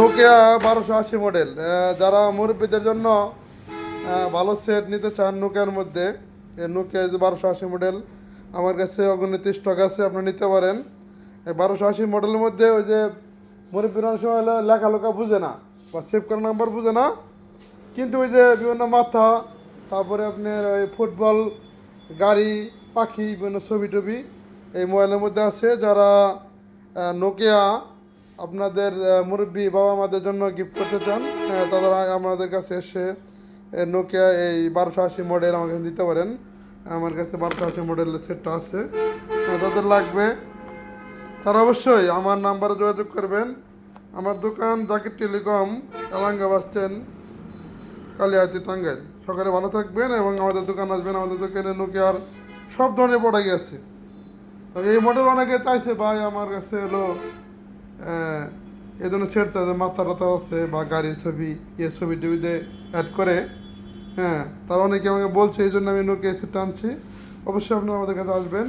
Nokia বারোশো আশি model যারা মুরব্বীদের জন্য ভালো সেট নিতে চান নোকিয়ার মধ্যে নোকিয়া বারোশো আশি মডেল আমার কাছে অগণিত স্টক আছে, আপনি নিতে পারেন। বারোশো আশি মডেলের মধ্যে ওই যে মুরব্বীর অনেক সময় হলো লেখালেখা বুঝে না, বা সেভ করার নাম্বার বুঝে না। কিন্তু ওই যে বিভিন্ন মাথা, তারপরে আপনার ওই ফুটবল গাড়ি, পাখি, বিভিন্ন ছবি টবি এই মোবাইলের মধ্যে আছে। যারা নোকিয়া আপনাদের মুরব্বী বাবা মাদের জন্য গিফট করতে চান তারা আমাদের কাছে এসে নোকিয়া এই বারোশো আশি মডেল আমাকে নিতে পারেন। আমার কাছে বারোশো আশি মডেলের সেটটা আছে। তাদের লাগবে। তারা অবশ্যই আমার নাম্বারে যোগাযোগ করবেন। আমার দোকান Zakir telecom, Elanga bus stand, Kalihati Tangail. সকালে ভালো থাকবেন এবং আমাদের দোকান আসবেন। আমাদের দোকানে নোকিয়ার সব ধরনের প্রোডাক্ট আছে। এই মডেল অনেকে চাইছে, ভাই, আমার কাছে হলো এই জন্য ছেড়ে তাদের মাথা টাথা আছে বা গাড়ির ছবি, এ ছবি টবিতে অ্যাড করে হ্যাঁ তারা অনেকে আমাকে বলছে, এই জন্য আমি নোকিয়া এসে টানছি। অবশ্যই আপনারা আমাদের কাছে আসবেন।